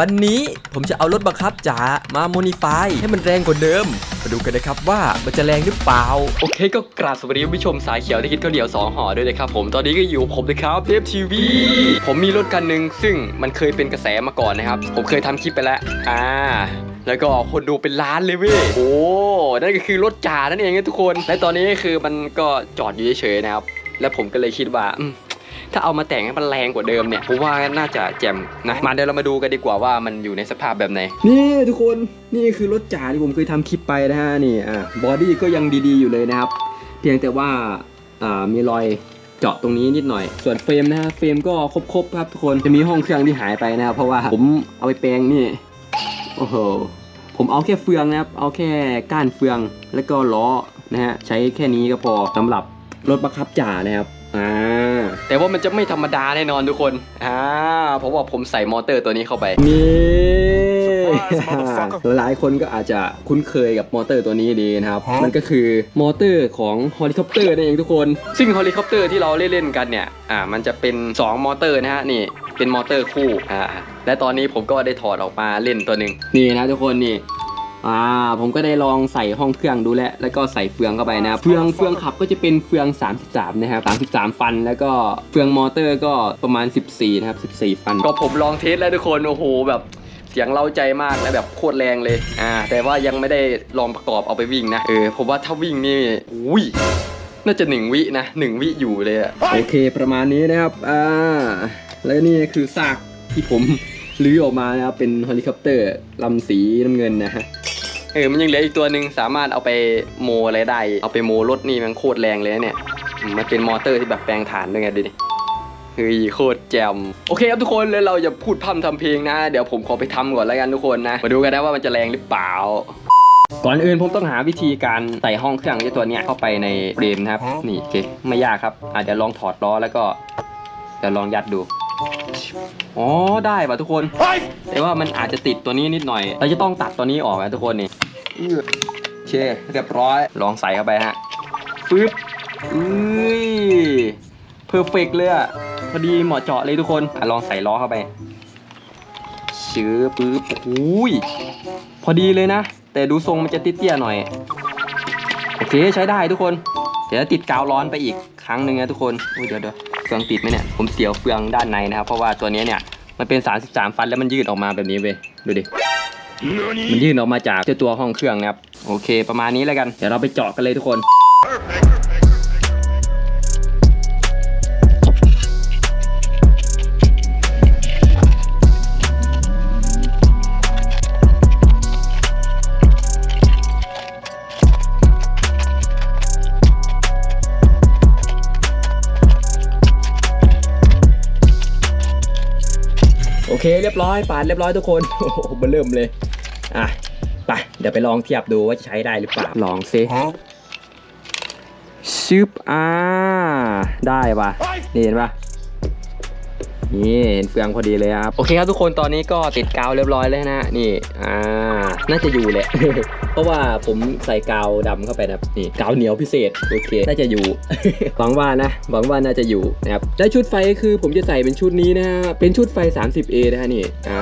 วันนี้ผมจะเอารถบังคับจ๋ามาโมดิฟายให้มันแรงกว่าเดิม มาดูกันนะครับว่ามันจะแรงหรือเปล่า โอเคก็กราบสวัสดีผู้ชมสายเขียวที่คิดข้าวเหนียวสองห่อด้วยนะครับผมตอนนี้ก็อยู่ผมนะครับเดฟทีวีผมมีรถคันหนึ่งซึ่งมันเคยเป็นกระแสมาก่อนนะครับ ผมเคยทำคลิปไปแล้วอ่าแล้วก็คนดูเป็นล้านเลยเว้ย โอ้ นั่นก็คือรถจ่านั่นเองนะทุกคน และตอนนี้คือมันก็จอดอยู่เฉยๆนะครับ แล้วผมก็เลยคิดว่าอืม ถ้าเอามาแต่งให้มันแรงกว่าเดิมเนี่ยผมว่าน่าจะแจ่มนะมาเดี๋ยวเรามาดูกันดีกว่าว่ามันอยู่ในสภาพแบบไหน นี่ทุกคนนี่คือรถจ่าที่ผมเคยทำคลิปไปนะฮะนี่อ่าบอดี้ก็ยังดีๆอยู่เลยนะครับ เพียงแต่ว่าอ่ามีรอยเจาะตรงนี้นิดหน่อย ส่วนเฟรมนะฮะ เฟรมก็ครบๆครับทุกคน จะมีห้องเครื่องที่หายไปนะครับ เพราะว่าผมเอาไปแปลงนี่ โอ้โห ผมเอาแค่เฟืองนะครับ เอาแค่ก้านเฟือง แล้วก็ล้อนะฮะ ใช้แค่นี้ก็พอสำหรับรถบังคับจ่านะครับ อ่า แต่ว่ามันจะไม่ธรรมดาแน่นอนทุกคนอ่าเพราะว่าผมใส่มอเตอร์ตัวนี้เข้าไปนี่ Surprise, motherfucker หลายคนก็อาจจะคุ้นเคยกับมอเตอร์ตัวนี้ดีนะครับ มันก็คือมอเตอร์ของเฮลิคอปเตอร์นั่นเองทุกคน ซึ่งเฮลิคอปเตอร์ที่เราเล่นๆกันเนี่ยอ่ามันจะเป็น 2 มอเตอร์นะฮะนี่เป็นมอเตอร์คู่อ่าและตอนนี้ผมก็ได้ถอดออกมาเล่นตัวหนึ่งนี่นะทุกคนนี่ อ่าผมก็ได้ลองใส่ห้องเครื่องดูแล้วแล้วก็ใส่เฟืองเข้าไปนะครับเฟืองเฟืองขับก็จะเป็นเฟือง 33 นะครับ33 ฟัน แล้วก็เฟืองมอเตอร์ก็ประมาณ 14 นะครับ 14 ฟัน ก็ผมลองเทสแล้วทุกคนโอ้โหแบบเสียงเล่าใจมากและแบบโคตรแรงเลยอ่าแต่ว่ายังไม่ได้ลองประกอบเอาไปวิ่งนะเออผมว่าถ้าวิ่งนี่อุ้ยน่าจะหนึ่งวินะหนึ่งวิอยู่เลยอะโอเคประมาณนี้นะครับอ่าแล้วนี่คือซากที่ผมลื้อออกมานะครับเป็นเฮลิคอปเตอร์ลำสีน้ำเงินนะฮะ เออ มันยังเหลืออีกตัวหนึ่งสามารถเอาไปโมอะไรได้ เอาไปโมรถนี่มันโคตรแรงเลยนะเนี่ยอืมมันเป็นมอเตอร์ที่แบบแปลงฐานด้วยไงดูดิเฮ้ยโคตรแจ่มโอเคครับทุกคนแล้วเราจะพูดพร่ำทำเพลงนะ เดี๋ยวผมขอไปทำก่อนแล้วกันทุกคนนะ มาดูกันนะว่ามันจะแรงหรือเปล่า ก่อนอื่นผมต้องหาวิธีการใส่ห้องเครื่องไอ้ตัวเนี้ยเข้าไปในเฟรมนะครับ นี่โอเคไม่ยากครับ อาจจะเดี๋ยวลองถอดล้อแล้วก็เดี๋ยวลองยัดดูอ๋อได้ป่ะทุกคน แต่ว่ามันอาจจะติดตัวนี้นิดหน่อย เราจะต้องตัดตัวนี้ออกนะทุกคนนี่อื้อ โอเค เรียบร้อย ลองใส่เข้าไปฮะปึ๊บอุ้ยเพอร์เฟกเลยอะพอดีเหมาะเจาะเลยทุกคนอลองใส่ล้อเข้าไปชื้อปึ๊บอุ้ยพอดีเลยนะ แต่ดูทรงมันจะเตี้ยๆหน่อย โอเคใช้ได้ทุกคน เดี๋ยวติดกาวร้อนไปอีกครั้งหนึ่งนะทุกคนอุ้ยเดี๋ยวเดี๋ยวเฟืองติดไหมเนี่ย ผมเสียวเฟืองด้านในนะครับ เพราะว่าตัวนี้เนี่ย มันเป็น 33 ฟันแล้วมันยืดออกมาแบบนี้เว้ย ดูดิ มันยืดออกมาจากเจ้าตัวห้องเครื่องนะครับ โอเค ประมาณนี้แล้วกัน เดี๋ยวเราไปเจาะกันเลยทุกคนโอเคเรียบร้อยปาดเรียบร้อยทุกคนโอ้โหเริ่มเลย อะไปเดี๋ยวไปลองเทียบดูว่าจะใช้ได้หรือเปล่าลองซิชึบอ่าได้ปะนี่เห็นปะนี่เห็นเฟืองพอดีเลยครับ โอเคครับทุกคนตอนนี้ก็ติดกาวเรียบร้อยแล้วนะ นี่อ่าน่าจะอยู่แหละ เพราะว่าผมใส่กาวดำเข้าไปนะครับนี่กาวเหนียวพิเศษโอเค น่าจะอยู่หวังว่านะหวังว่าน่าจะอยู่นะครับและชุดไฟก็คือผมจะใส่เป็นชุดนี้นะฮะเป็นชุดไฟ 30A นะฮะนี่อ่า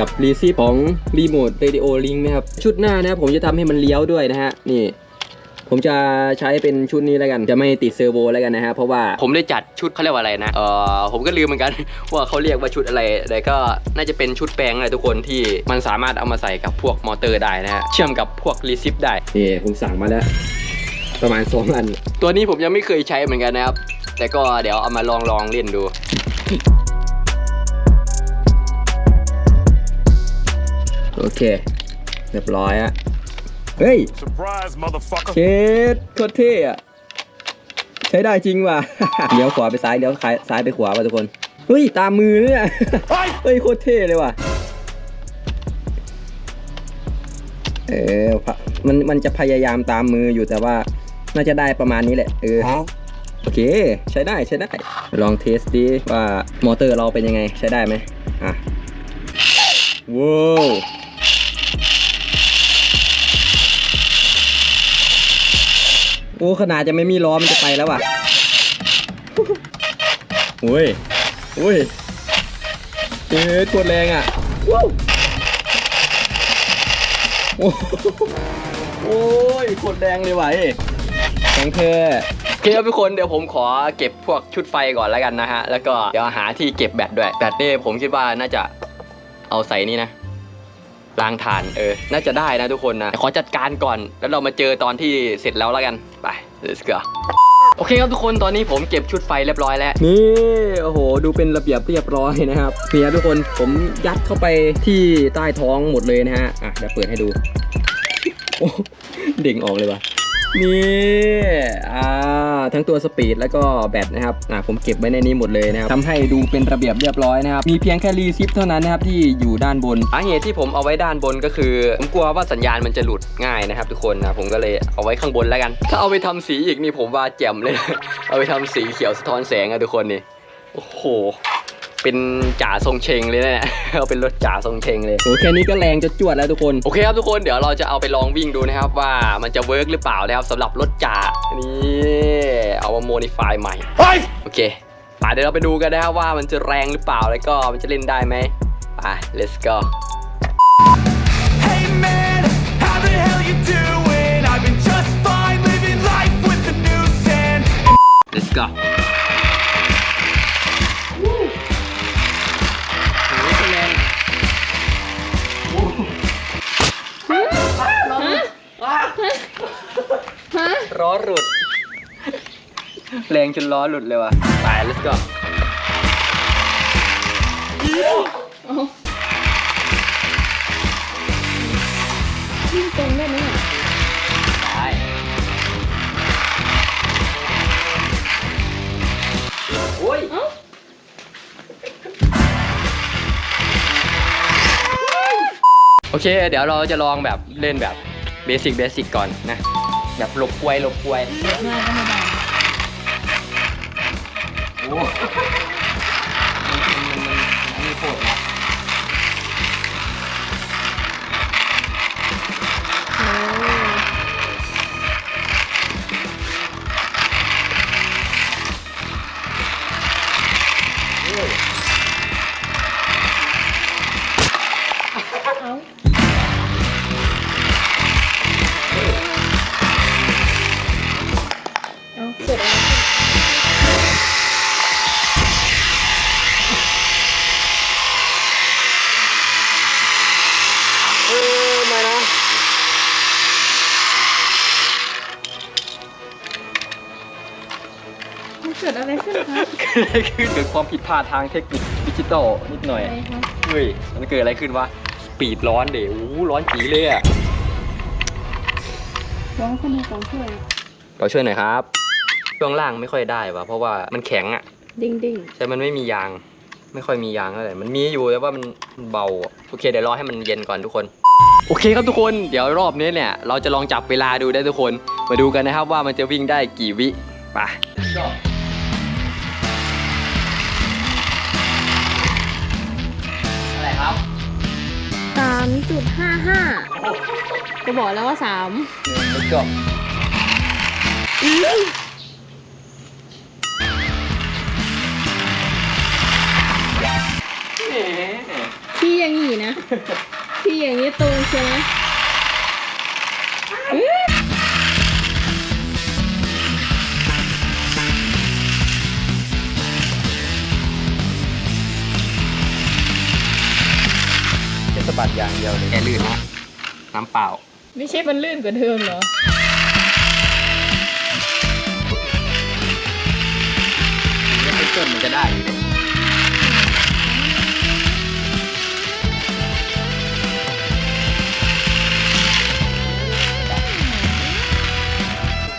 กับรีซีของรีโมทเรดิโอลิงนะครับ ชุดหน้านะครับผมจะทำให้มันเลี้ยวด้วยนะฮะ นี่ ผมจะใช้เป็นชุดนี้แล้วกัน จะไม่ติดเซอร์โวแล้วกันนะฮะ เพราะว่าผมได้จัดชุดเขาเรียกว่าอะไรนะ เออผมก็ลืมเหมือนกัน ว่าเขาเรียกว่าชุดอะไร แต่ก็น่าจะเป็นชุดแปลงอะไรทุกคนที่มันสามารถเอามาใส่กับพวกมอเตอร์ได้นะฮะ เชื่อมกับพวกรีซิปได้ นี่ผมสั่งมาแล้ว ประมาณสองอัน ตัวนี้ผมยังไม่เคยใช้เหมือนกันนะครับ แต่ก็เดี๋ยวเอามาลองลองเล่นดู โอเค เรียบร้อยอะเฮ้ย Surprise, motherfucker. เชดโคตรเท่อะใช้ได้จริงว่ะ เลี้ยวขวาไปซ้ายเลี้ยวซ้ายไปขวาว่ะทุกคน เฮ้ย ตามมือเนี่ยเฮ้ยโคตรเท่เลยว่ะ เออพะมันมันจะพยายามตามมืออยู่แต่ว่าน่าจะได้ประมาณนี้แหละ เออ โอเค ใช้ได้ใช้ได้ ลองเทสดิว่ามอเตอร์เราเป็นยังไงใช้ได้ไหมอะว้าว โอ้ขนาดจะไม่มีล้อมันจะไปแล้วว่ะโอ้ยโอ้ยเอ๊ะโคตรแรงอะว้าวโอ้โอ้ยโคตรแดงเลยว่ะเอ้ยแข็งเธอโอเคครับทุกคนเดี๋ยวผมขอเก็บพวกชุดไฟก่อนแล้วกันนะฮะ แล้วก็เดี๋ยวหาที่เก็บแบตด้วย แบตนี่ผมคิดว่าน่าจะเอาใส่นี่นะ ล้างฐานเออ น่าจะได้นะทุกคนนะขอจัดการก่อน แล้วเรามาเจอตอนที่เสร็จแล้วแล้วกัน ไป let's go โอเคครับทุกคนตอนนี้ผมเก็บชุดไฟเรียบร้อยแล้ว นี่โอ้โห ดูเป็นระเบียบเรียบร้อยนะครับเนี่ครับทุกคนผมยัดเข้าไปที่ใต้ท้องหมดเลยนะฮะอะเดี๋ยวเปิดให้ดูโอ้เด้งออกเลยว่ะนี่อ่า ทั้งตัวสปีดแล้วก็แบตนะครับอ่าผมเก็บไว้ในนี้หมดเลยนะครับทำให้ดูเป็นระเบียบเรียบร้อยนะครับมีเพียงแค่รีซิปเท่านั้นนะครับที่อยู่ด้านบนสาเหตุที่ผมเอาไว้ด้านบนก็คือผมกลัวว่าสัญญาณมันจะหลุดง่ายนะครับ ทุกคนนะผมก็เลยเอาไว้ข้างบนแล้วกัน ถ้าเอาไปทำสีอีกนี่ผมว่าแจ่มเลย เอาไปทำสีเขียวสะท้อนแสงอะทุกคนนี่โอ้โหเป็นจ่าทรงเชงเลยนะเนี่ยเอาเป็นรถจ่าทรงเชงเลยโอ้แค่นี้ก็แรงจะจวดแล้วทุกคน โอเคครับทุกคน เดี๋ยวเราจะเอาไปลองวิ่งดูนะครับว่ามันจะเวิร์กหรือเปล่านะครับสำหรับรถจ่า นี่เอามาโมดิฟายใหม่โอเคไปเดี๋ยวเราไปดูกันนะครับว่ามันจะแรงหรือเปล่าแล้วก็มันจะเล่นได้ไหมไป let's go Hey man, how the hell you doing? I've been just fine living life with the noose and let's go ล้อหลุด แรงจนล้อหลุดเลยว่ะไป let's go วิ่งตรงได้ไหมเนี่ยได้โอ้ย เอ้าโอเค เดี๋ยวเราจะลองแบบเล่นแบบเบสิกเบสิกก่อนนะ แบบหลบกลวยหลบกลวยง่ายก็ไม่ได้โอ้มันมันมันมันมีโคตรนะ เกิดอะไรขึ้นคะคือเกิดความผิดพลาดทางเทคนิคดิจิตอลนิดหน่อย อะไรคะเฮ้ย มันเกิดอะไรขึ้นวะสปีดร้อนเดี๋ยวร้อนจีเลยอะร้องคนดูสองช่วยเราช่วยหน่อยครับ ช่วงล่างไม่ค่อยได้วะเพราะว่ามันแข็งอะดิ้งดิ้งแต่มันไม่มียาง ไม่ค่อยมียางเท่าไหร่มันมีอยู่แต่ว่ามันมันเบาอะโอเคเดี๋ยวรอให้มันเย็นก่อนทุกคน โอเคครับทุกคน เดี๋ยวรอบนี้เนี่ย เราจะลองจับเวลาดูได้ทุกคน มาดูกันนะครับว่ามันจะวิ่งได้กี่วิ ไปามจุดห้าห้าก็บอกแล้วว่าสาม่จบที่อย่างนี้นะพี่อย่างนี้ตูงใช่ไหม อย่างเดียวเลยแค่ลื่นนะน้ำเปล่า ไม่ใช่มันลื่นกว่าเดิมเหรอยังไม่เกินมันจะได้อยู่เลย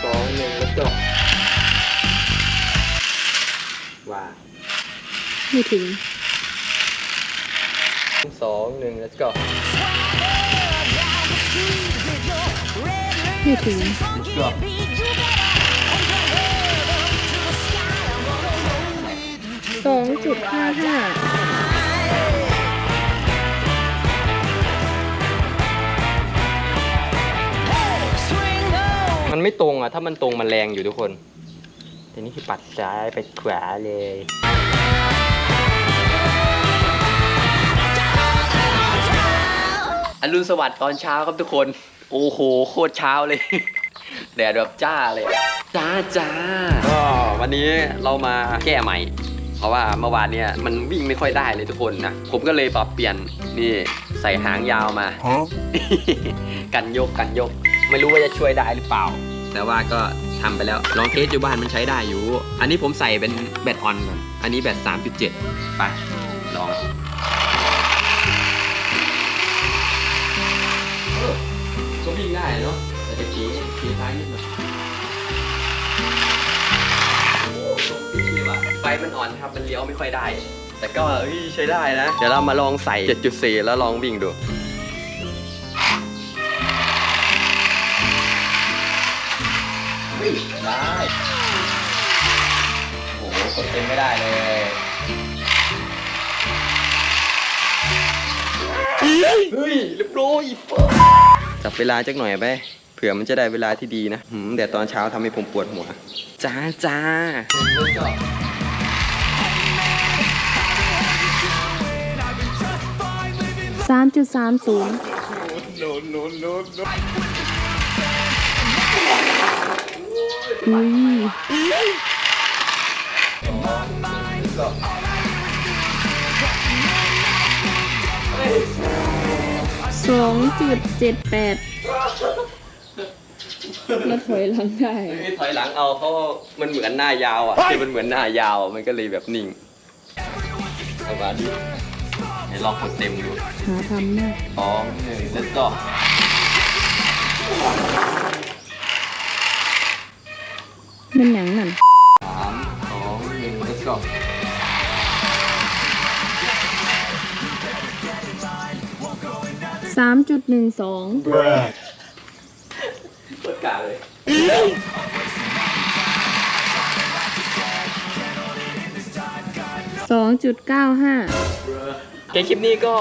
สองหนึ่งแล้วก็ว่า ไม่ถึง สองหนึ่ง let's go ไม่ถึง let's go สองจุดห้าห้ามันไม่ตรงอะ ถ้ามันตรงมันแรงอยู่ทุกคน ทีนี้คือปัดซ้ายไปขวาเลย อรุณสวัสดิ์ตอนเช้าครับทุกคน โอ้โห โคตรเช้าเลย แดดแบบจ้าเลย จ้าจ้าก็วันนี้เรามาแก้ใหม่ เพราะว่าเมื่อวานเนี่ยมันวิ่งไม่ค่อยได้เลยทุกคนนะ ผมก็เลยปรับเปลี่ยนนี่ใส่หางยาวมา กันยกกันยก ไม่รู้ว่าจะช่วยได้หรือเปล่า แต่ว่าก็ทำไปแล้ว ลองเทสอยู่บ้านมันใช้ได้อยู่ อันนี้ผมใส่เป็นแบตออนก่อนอันนี้แบต3.7 ไป ลอง วิ่งได้เนาะแต่จะขี่ขี่ซ้ายนิดหน่อยโอ้ดีว่ะไฟมันอ่อนครับ มันเลี้ยวไม่ค่อยได้ แต่ก็เฮ้ยใช้ได้นะ เดี๋ยวเรามาลองใส่ 7.4 แล้วลองวิ่งดูเฮ้ยได้โอ้โหกดเต็มไม่ได้เลยเฮ้ยเรียบร้อย จับเวลาจักหน่อยไปเผื่อมันจะได้เวลาที่ดีนะหืมแต่ตอนเช้าทำให้ผมปวดหัว จ้าจ้าสามจุดสามศูนย์อุ้ย สองจุดเจ็ดแปดแล้วถอยหลังได้นี่ถอยหลังเอาเพราะว่ามันเหมือนหน้ายาวอะที่มันเหมือนหน้ายาวมันก็เลยแบบนิ่งเอามาดิเดี๋ยวลองกดเต็มดูหาทำมากสองหนึ่งแล้วก็เป็นอย่างนั้นสามสองหนึ่งแล้วก็ สามจุดหนึ่งสองกดกาเลยสองจุดเก้าห้าโอเคคลิปนี้ก็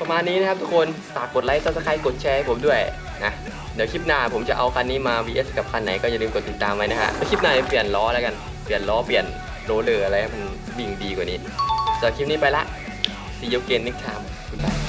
ประมาณนี้นะครับทุกคนฝากกดไลค์ซับสไครต์กดแชร์ให้ผมด้วยนะเดี๋ยวคลิปหน้าผมจะเอาคันนี้มา vs กับคันไหนก็อย่าลืมกดติดตามไว้นะฮะแล้วคลิปหน้าจะเปลี่ยนล้อแล้วกันเปลี่ยนล้อเปลี่ยนโรลเลอร์อะไรให้มันวิ่งดีกว่านี้สำหรับคลิปนี้ไปละ See you again next time บ๊ายบาย